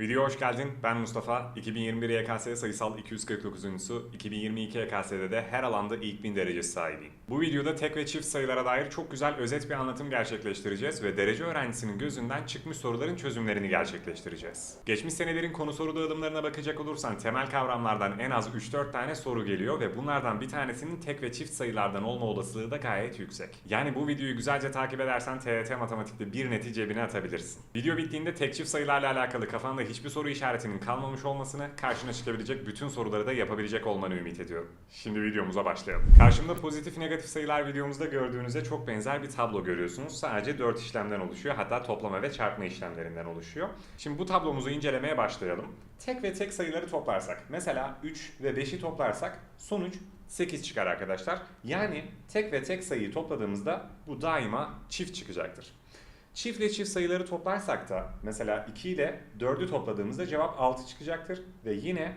Videoya hoş geldin. Ben Mustafa. 2021 YKS sayısal 249'uncusu. 2022 YKS'de de her alanda ilk bin derecesi sahibiyim. Bu videoda tek ve çift sayılara dair çok güzel özet bir anlatım gerçekleştireceğiz ve derece öğrencisinin gözünden çıkmış soruların çözümlerini gerçekleştireceğiz. Geçmiş senelerin konu soru dağılımlarına bakacak olursan temel kavramlardan en az 3-4 tane soru geliyor ve bunlardan bir tanesinin tek ve çift sayılardan olma olasılığı da gayet yüksek. Yani bu videoyu güzelce takip edersen TYT matematikte bir neti cebine atabilirsin. Video bittiğinde tek çift sayılarla alakalı kafanda hiçbir soru işaretinin kalmamış olmasını, karşına çıkabilecek bütün soruları da yapabilecek olmanı ümit ediyorum. Şimdi videomuza başlayalım. Karşımda pozitif negatif sayılar videomuzda gördüğünüze çok benzer bir tablo görüyorsunuz. Sadece 4 işlemden oluşuyor. Hatta toplama ve çarpma işlemlerinden oluşuyor. Şimdi bu tablomuzu incelemeye başlayalım. Tek ve tek sayıları toplarsak, mesela 3 ve 5'i toplarsak sonuç 8 çıkar arkadaşlar. Yani tek ve tek sayıyı topladığımızda bu daima çift çıkacaktır. Çift ile çift sayıları toplarsak da mesela 2 ile 4'ü topladığımızda cevap 6 çıkacaktır ve yine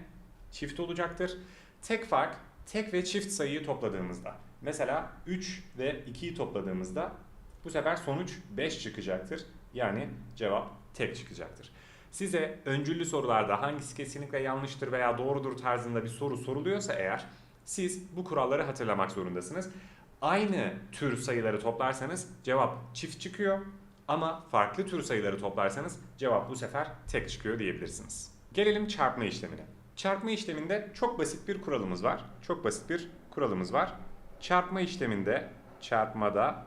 çift olacaktır. Tek fark tek ve çift sayıyı topladığımızda. Mesela 3 ve 2'yi topladığımızda bu sefer sonuç 5 çıkacaktır. Yani cevap tek çıkacaktır. Size öncüllü sorularda hangisi kesinlikle yanlıştır veya doğrudur tarzında bir soru soruluyorsa eğer siz bu kuralları hatırlamak zorundasınız. Aynı tür sayıları toplarsanız cevap çift çıkıyor ama farklı tür sayıları toplarsanız cevap bu sefer tek çıkıyor diyebilirsiniz. Gelelim çarpma işlemine. Çarpma işleminde çok basit bir kuralımız var. Çok basit bir kuralımız var. Çarpma işleminde, çarpmada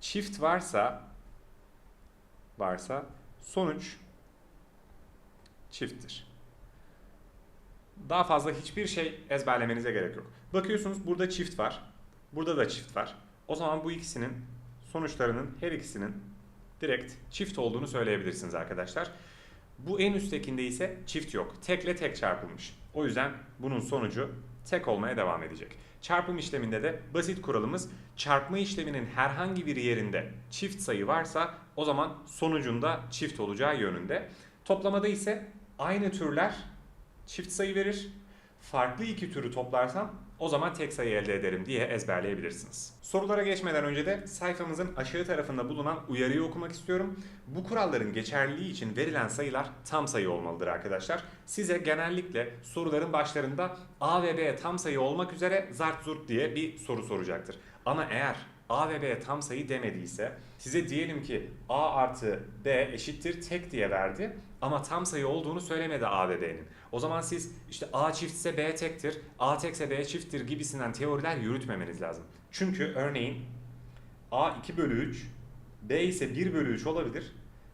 çift varsa varsa sonuç çifttir. Daha fazla hiçbir şey ezberlemenize gerek yok. Bakıyorsunuz burada çift var. Burada da çift var. O zaman bu ikisinin sonuçlarının her ikisinin direkt çift olduğunu söyleyebilirsiniz arkadaşlar. Bu en üsttekinde ise çift yok. Tekle tek çarpılmış. O yüzden bunun sonucu tek olmaya devam edecek. Çarpım işleminde de basit kuralımız çarpma işleminin herhangi bir yerinde çift sayı varsa o zaman sonucunda çift olacağı yönünde. Toplamada ise aynı türler çift sayı verir. Farklı iki türü toplarsam o zaman tek sayı elde ederim diye ezberleyebilirsiniz. Sorulara geçmeden önce de sayfamızın aşağı tarafında bulunan uyarıyı okumak istiyorum. Bu kuralların geçerliliği için verilen sayılar tam sayı olmalıdır arkadaşlar. Size genellikle soruların başlarında A ve B tam sayı olmak üzere zart zurt diye bir soru soracaktır. Ama eğer A ve B tam sayı demediyse size diyelim ki A artı B eşittir tek diye verdi ama tam sayı olduğunu söylemedi A ve B'nin. O zaman siz işte A çiftse B tektir, A tekse B çifttir gibisinden teoriler yürütmemeniz lazım. Çünkü örneğin A 2 bölü 3, B ise 1 bölü 3 olabilir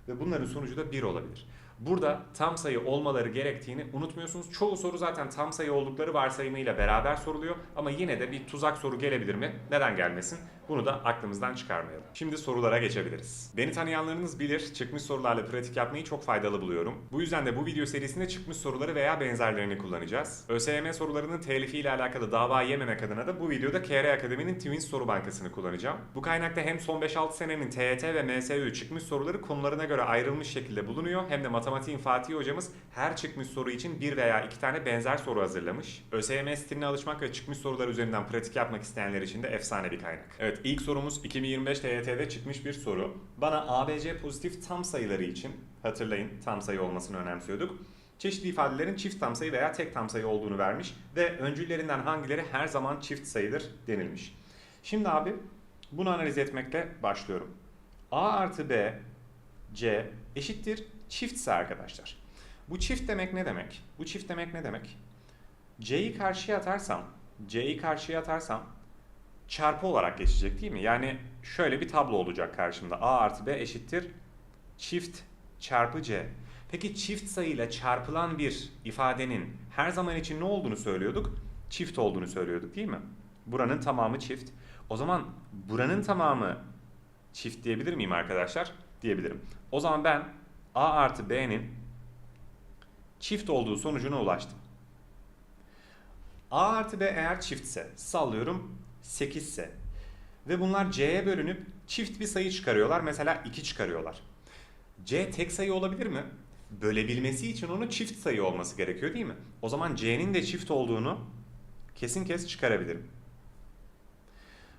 ve bunların sonucu da 1 olabilir. Burada tam sayı olmaları gerektiğini unutmuyorsunuz. Çoğu soru zaten tam sayı oldukları varsayımıyla beraber soruluyor ama yine de bir tuzak soru gelebilir mi? Neden gelmesin? Bunu da aklımızdan çıkarmayalım. Şimdi sorulara geçebiliriz. Beni tanıyanlarınız bilir, çıkmış sorularla pratik yapmayı çok faydalı buluyorum. Bu yüzden de bu video serisinde çıkmış soruları veya benzerlerini kullanacağız. ÖSYM sorularının telifi ile alakalı dava yememek adına da bu videoda KR Akademi'nin Twins Soru Bankası'nı kullanacağım. Bu kaynakta hem son 5-6 senenin TYT ve MSÜ çıkmış soruları konularına göre ayrılmış şekilde bulunuyor hem de matematiğin Fatih hocamız her çıkmış soru için bir veya iki tane benzer soru hazırlamış. ÖSYM stiline alışmak ve çıkmış sorular üzerinden pratik yapmak isteyenler için de efsane bir kaynak. Evet ilk sorumuz 2025 TYT'de çıkmış bir soru. Bana ABC pozitif tam sayıları için hatırlayın tam sayı olmasını önemsiyorduk. Çeşitli ifadelerin çift tam sayı veya tek tam sayı olduğunu vermiş ve öncüllerinden hangileri her zaman çift sayıdır denilmiş. Şimdi abi bunu analiz etmekle başlıyorum. A artı B, C eşittir çiftse arkadaşlar. Bu çift demek ne demek? Bu çift demek ne demek? C'yi karşıya atarsam, C'yi karşıya atarsam çarpı olarak geçecek değil mi? Yani şöyle bir tablo olacak karşımda. A artı B eşittir çift çarpı C. Peki çift sayıyla çarpılan bir ifadenin her zaman için ne olduğunu söylüyorduk? Çift olduğunu söylüyorduk değil mi? Buranın tamamı çift. O zaman buranın tamamı çift diyebilir miyim arkadaşlar? Diyebilirim. O zaman ben A artı B'nin çift olduğu sonucuna ulaştım. A artı B eğer çiftse sallıyorum 8 ise ve bunlar C'ye bölünüp çift bir sayı çıkarıyorlar. Mesela 2 çıkarıyorlar. C tek sayı olabilir mi? Bölebilmesi için onu çift sayı olması gerekiyor değil mi? O zaman C'nin de çift olduğunu kesin kes çıkarabilirim.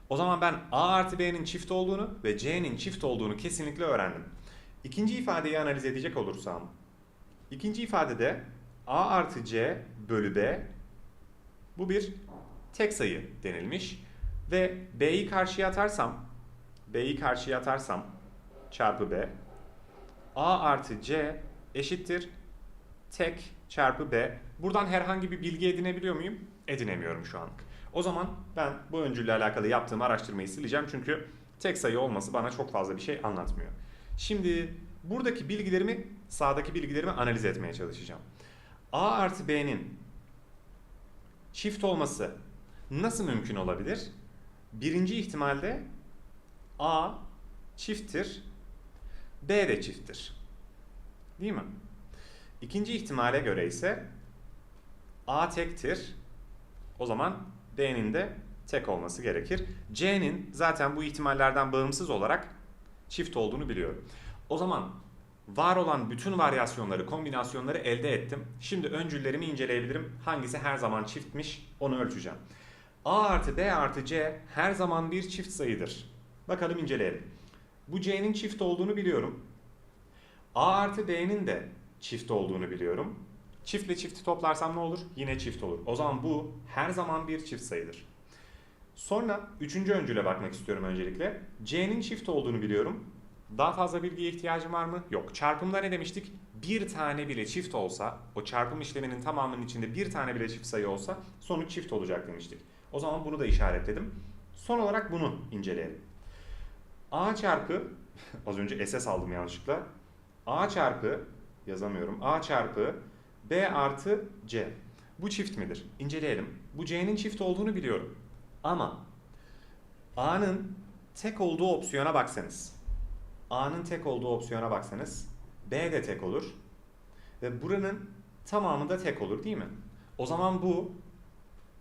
O zaman ben A artı B'nin çift olduğunu ve C'nin çift olduğunu kesinlikle öğrendim. İkinci ifadeyi analiz edecek olursam İkinci ifadede A artı C bölü B bu bir tek sayı denilmiş. Ve B'yi karşıya atarsam B'yi karşıya atarsam çarpı B A artı C eşittir tek çarpı B. Buradan herhangi bir bilgi edinebiliyor muyum? Edinemiyorum şu anlık. O zaman ben bu öncülle alakalı yaptığım araştırmayı sileceğim çünkü tek sayı olması bana çok fazla bir şey anlatmıyor. Şimdi buradaki bilgilerimi, sağdaki bilgilerimi analiz etmeye çalışacağım. A artı B'nin çift olması nasıl mümkün olabilir? Birinci ihtimalde A çifttir, B de çifttir. Değil mi? İkinci ihtimale göre ise A tektir. O zaman B'nin de tek olması gerekir. C'nin zaten bu ihtimallerden bağımsız olarak çift olduğunu biliyorum. O zaman var olan bütün varyasyonları, kombinasyonları elde ettim. Şimdi öncüllerimi inceleyebilirim. Hangisi her zaman çiftmiş onu ölçeceğim. A artı B artı C her zaman bir çift sayıdır. Bakalım inceleyelim. Bu C'nin çift olduğunu biliyorum. A artı B'nin de çift olduğunu biliyorum. Çiftle çifti toplarsam ne olur? Yine çift olur. O zaman bu her zaman bir çift sayıdır. Sonra üçüncü öncüle bakmak istiyorum öncelikle. C'nin çift olduğunu biliyorum. Daha fazla bilgiye ihtiyacım var mı? Yok. Çarpımda ne demiştik? Bir tane bile çift olsa, o çarpım işleminin tamamının içinde bir tane bile çift sayı olsa sonuç çift olacak demiştik. O zaman bunu da işaretledim. Son olarak bunu inceleyelim. A çarpı, az önce SS aldım yanlışlıkla. A çarpı, yazamıyorum. A çarpı B artı C. Bu çift midir? İnceleyelim. Bu C'nin çift olduğunu biliyorum. Ama A'nın tek olduğu opsiyona baksanız. A'nın tek olduğu opsiyona baksanız B de tek olur. Ve buranın tamamı da tek olur değil mi? O zaman bu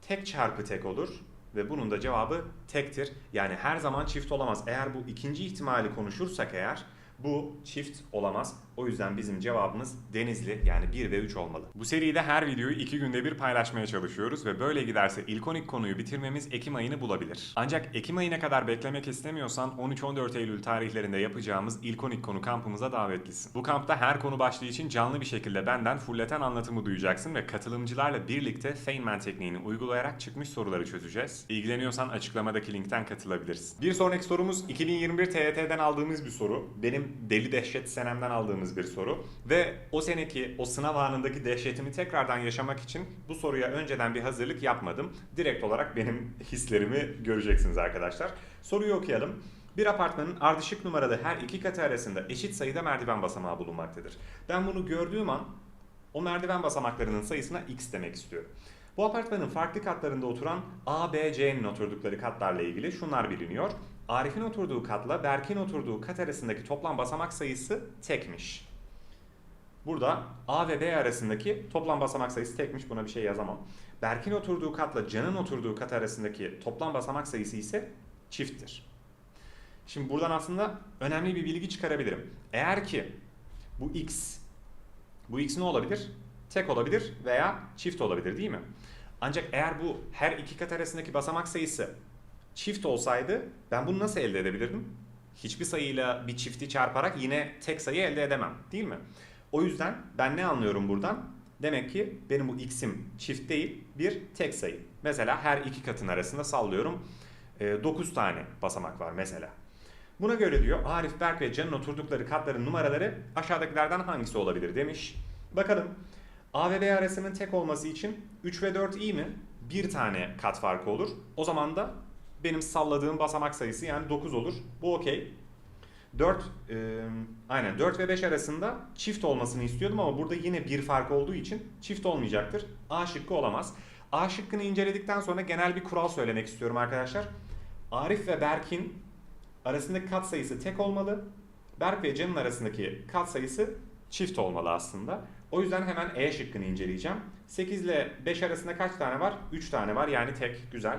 tek çarpı tek olur. Ve bunun da cevabı tektir. Yani her zaman çift olamaz. Eğer bu ikinci ihtimali konuşursak eğer bu çift olamaz. O yüzden bizim cevabımız Denizli yani 1 ve 3 olmalı. Bu seride her videoyu 2 günde bir paylaşmaya çalışıyoruz ve böyle giderse ilkonik konuyu bitirmemiz Ekim ayını bulabilir. Ancak Ekim ayına kadar beklemek istemiyorsan 13-14 Eylül tarihlerinde yapacağımız ilkonik konu kampımıza davetlisin. Bu kampta her konu başlığı için canlı bir şekilde benden fulleten anlatımı duyacaksın ve katılımcılarla birlikte Feynman tekniğini uygulayarak çıkmış soruları çözeceğiz. İlgileniyorsan açıklamadaki linkten katılabilirsin. Bir sonraki sorumuz 2021 TYT'den aldığımız bir soru. Benim deli dehşet senemden aldığımız bir soru. Ve o seneki o sınav anındaki dehşetimi tekrardan yaşamak için bu soruya önceden bir hazırlık yapmadım. Direkt olarak benim hislerimi göreceksiniz arkadaşlar. Soruyu okuyalım. Bir apartmanın ardışık numaralı her iki katı arasında eşit sayıda merdiven basamağı bulunmaktadır. Ben bunu gördüğüm an o merdiven basamaklarının sayısına x demek istiyorum. Bu apartmanın farklı katlarında oturan A, B, C'nin oturdukları katlarla ilgili şunlar biliniyor. Arif'in oturduğu katla Berk'in oturduğu kat arasındaki toplam basamak sayısı tekmiş. Burada A ve B arasındaki toplam basamak sayısı tekmiş buna bir şey yazamam. Berk'in oturduğu katla Can'ın oturduğu kat arasındaki toplam basamak sayısı ise çifttir. Şimdi buradan aslında önemli bir bilgi çıkarabilirim. Eğer ki bu x, bu x ne olabilir? Tek olabilir veya çift olabilir değil mi? Ancak eğer bu her iki kat arasındaki basamak sayısı çift olsaydı ben bunu nasıl elde edebilirdim? Hiçbir sayıyla bir çifti çarparak yine tek sayı elde edemem değil mi? O yüzden ben ne anlıyorum buradan? Demek ki benim bu x'im çift değil bir tek sayı. Mesela her iki katın arasında sallıyorum 9 tane basamak var mesela. Buna göre diyor Arif, Berk ve Can'ın oturdukları katların numaraları aşağıdakilerden hangisi olabilir demiş. Bakalım A ve B arasının tek olması için 3 ve 4 iyi mi? Bir tane kat farkı olur. O zaman da benim salladığım basamak sayısı yani 9 olur. Bu okey. 4 e, aynen 4 ve 5 arasında çift olmasını istiyordum ama burada yine bir fark olduğu için çift olmayacaktır. A şıkkı olamaz. A şıkkını inceledikten sonra genel bir kural söylemek istiyorum arkadaşlar. Arif ve Berk'in arasındaki kat sayısı tek olmalı. Berk ve Can'ın arasındaki kat sayısı çift olmalı aslında. O yüzden hemen E şıkkını inceleyeceğim. 8 ile 5 arasında kaç tane var? 3 tane var yani tek. Güzel.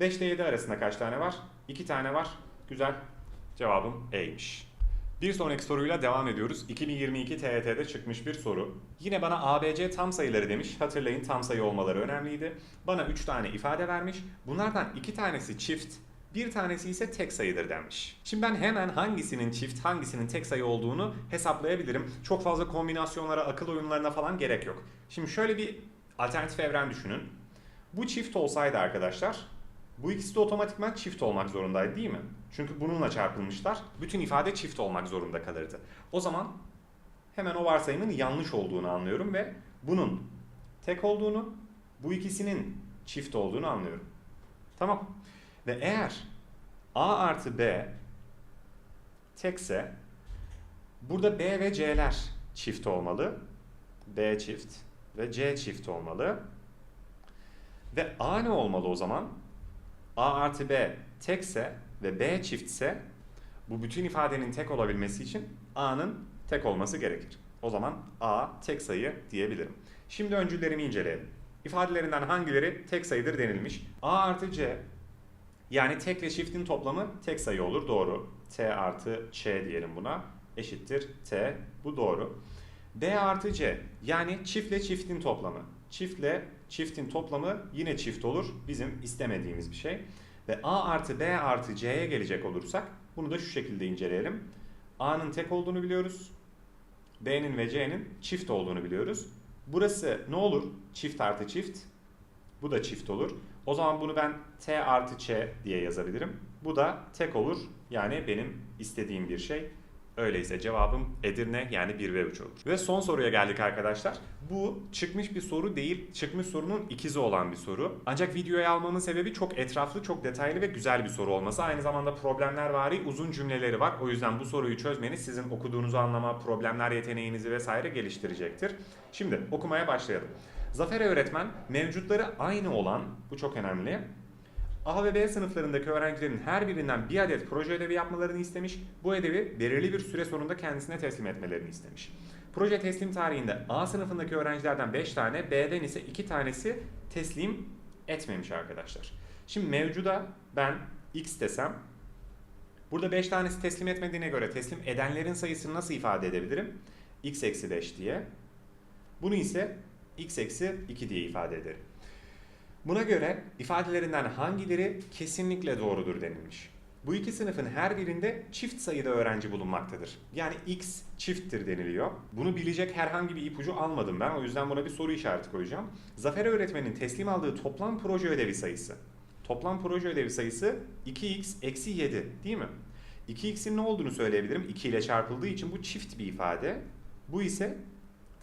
5 ile 7 arasında kaç tane var? 2 tane var. Güzel. Cevabım E'ymiş. Bir sonraki soruyla devam ediyoruz. 2022 TYT'de çıkmış bir soru. Yine bana ABC tam sayıları demiş. Hatırlayın tam sayı olmaları önemliydi. Bana 3 tane ifade vermiş. Bunlardan 2 tanesi çift, Bir tanesi ise tek sayıdır denmiş. Şimdi ben hemen hangisinin çift, hangisinin tek sayı olduğunu hesaplayabilirim. Çok fazla kombinasyonlara, akıl oyunlarına falan gerek yok. Şimdi şöyle bir alternatif evren düşünün. Bu çift olsaydı arkadaşlar, bu ikisi de otomatikman çift olmak zorundaydı değil mi? Çünkü bununla çarpılmışlar. Bütün ifade çift olmak zorunda kalırdı. O zaman hemen o varsayımın yanlış olduğunu anlıyorum ve bunun tek olduğunu, bu ikisinin çift olduğunu anlıyorum. Tamam. Ve eğer A artı B tekse burada B ve C'ler çift olmalı. B çift ve C çift olmalı. Ve A ne olmalı o zaman? A artı B tekse ve B çiftse bu bütün ifadenin tek olabilmesi için A'nın tek olması gerekir. O zaman A tek sayı diyebilirim. Şimdi öncüllerimi inceleyelim. İfadelerinden hangileri tek sayıdır denilmiş. A artı C yani tek ile çiftin toplamı tek sayı olur doğru. T artı Ç diyelim buna eşittir T bu doğru. B artı C yani çiftle çiftin toplamı. Çiftle çiftin toplamı yine çift olur. Bizim istemediğimiz bir şey. Ve A artı B artı C'ye gelecek olursak bunu da şu şekilde inceleyelim. A'nın tek olduğunu biliyoruz. B'nin ve C'nin çift olduğunu biliyoruz. Burası ne olur? Çift artı çift. Bu da çift olur. O zaman bunu ben T artı Ç diye yazabilirim. Bu da tek olur. Yani benim istediğim bir şey. Öyleyse cevabım Edirne yani 1 ve 3 olur. Ve son soruya geldik arkadaşlar. Bu çıkmış bir soru değil, çıkmış sorunun ikizi olan bir soru. Ancak videoya almamın sebebi çok etraflı, çok detaylı ve güzel bir soru olması. Aynı zamanda problemler vari uzun cümleleri var. O yüzden bu soruyu çözmeniz sizin okuduğunuzu anlama, problemler yeteneğinizi vesaire geliştirecektir. Şimdi okumaya başlayalım. Zafer öğretmen mevcutları aynı olan, bu çok önemli, A ve B sınıflarındaki öğrencilerin her birinden bir adet proje ödevi yapmalarını istemiş. Bu ödevi belirli bir süre sonunda kendisine teslim etmelerini istemiş. Proje teslim tarihinde A sınıfındaki öğrencilerden 5 tane, B'den ise 2 tanesi teslim etmemiş arkadaşlar. Şimdi mevcuda ben X desem, burada 5 tanesi teslim etmediğine göre teslim edenlerin sayısını nasıl ifade edebilirim? X eksi 5 diye. Bunu ise X eksi 2 diye ifade ederim. Buna göre ifadelerinden hangileri kesinlikle doğrudur denilmiş. Bu iki sınıfın her birinde çift sayıda öğrenci bulunmaktadır. Yani x çifttir deniliyor. Bunu bilecek herhangi bir ipucu almadım ben. O yüzden buna bir soru işareti koyacağım. Zafer öğretmenin teslim aldığı toplam proje ödevi sayısı. Toplam proje ödevi sayısı 2x eksi 7 değil mi? 2x'in ne olduğunu söyleyebilirim. 2 ile çarpıldığı için bu çift bir ifade. Bu ise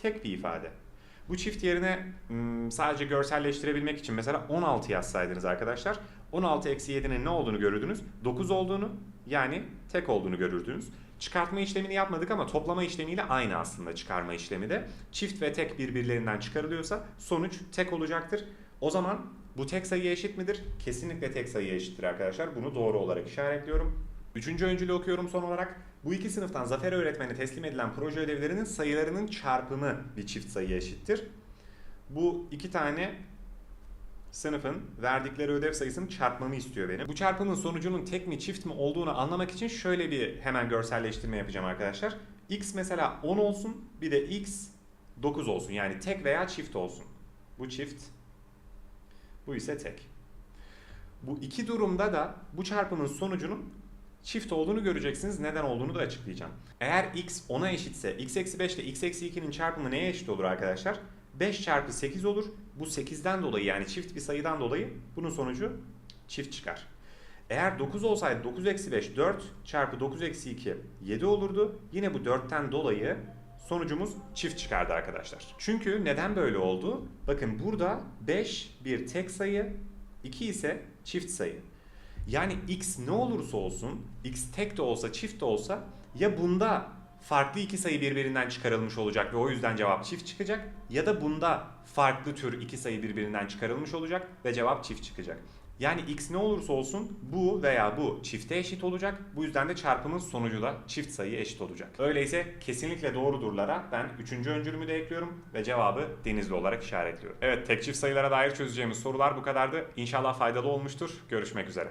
tek bir ifade. Bu çift yerine sadece görselleştirebilmek için mesela 16 yazsaydınız arkadaşlar 16 eksi 7'nin ne olduğunu görürdünüz? 9 olduğunu yani tek olduğunu görürdünüz. Çıkartma işlemini yapmadık ama toplama işlemiyle aynı aslında çıkarma işlemi de. Çift ve tek birbirlerinden çıkarılıyorsa sonuç tek olacaktır. O zaman bu tek sayı eşit midir? Kesinlikle tek sayı eşittir arkadaşlar. Bunu doğru olarak işaretliyorum. Üçüncü öncülü okuyorum son olarak. Bu iki sınıftan Zafer öğretmene teslim edilen proje ödevlerinin sayılarının çarpımı bir çift sayıya eşittir. Bu iki tane sınıfın verdikleri ödev sayısının çarpmamı istiyor benim. Bu çarpımın sonucunun tek mi çift mi olduğunu anlamak için şöyle bir hemen görselleştirme yapacağım arkadaşlar. X mesela 10 olsun bir de X 9 olsun yani tek veya çift olsun. Bu çift bu ise tek. Bu iki durumda da bu çarpımın sonucunun çift olduğunu göreceksiniz. Neden olduğunu da açıklayacağım. Eğer x 10'a eşitse x eksi 5 ile x eksi 2'nin çarpımı neye eşit olur arkadaşlar? 5 çarpı 8 olur. Bu 8'den dolayı yani çift bir sayıdan dolayı bunun sonucu çift çıkar. Eğer 9 olsaydı 9 eksi 5 4 çarpı 9 eksi 2 7 olurdu. Yine bu 4'ten dolayı sonucumuz çift çıkardı arkadaşlar. Çünkü neden böyle oldu? Bakın burada 5 bir tek sayı, 2 ise çift sayı. Yani x ne olursa olsun, x tek de olsa çift de olsa ya bunda farklı iki sayı birbirinden çıkarılmış olacak ve o yüzden cevap çift çıkacak ya da bunda farklı tür iki sayı birbirinden çıkarılmış olacak ve cevap çift çıkacak. Yani x ne olursa olsun bu veya bu çifte eşit olacak. Bu yüzden de çarpımın sonucu da çift sayı eşit olacak. Öyleyse kesinlikle doğrudurlara ben üçüncü öncülümü de ekliyorum ve cevabı denizli olarak işaretliyorum. Evet tek çift sayılara dair çözeceğimiz sorular bu kadardı. İnşallah faydalı olmuştur. Görüşmek üzere.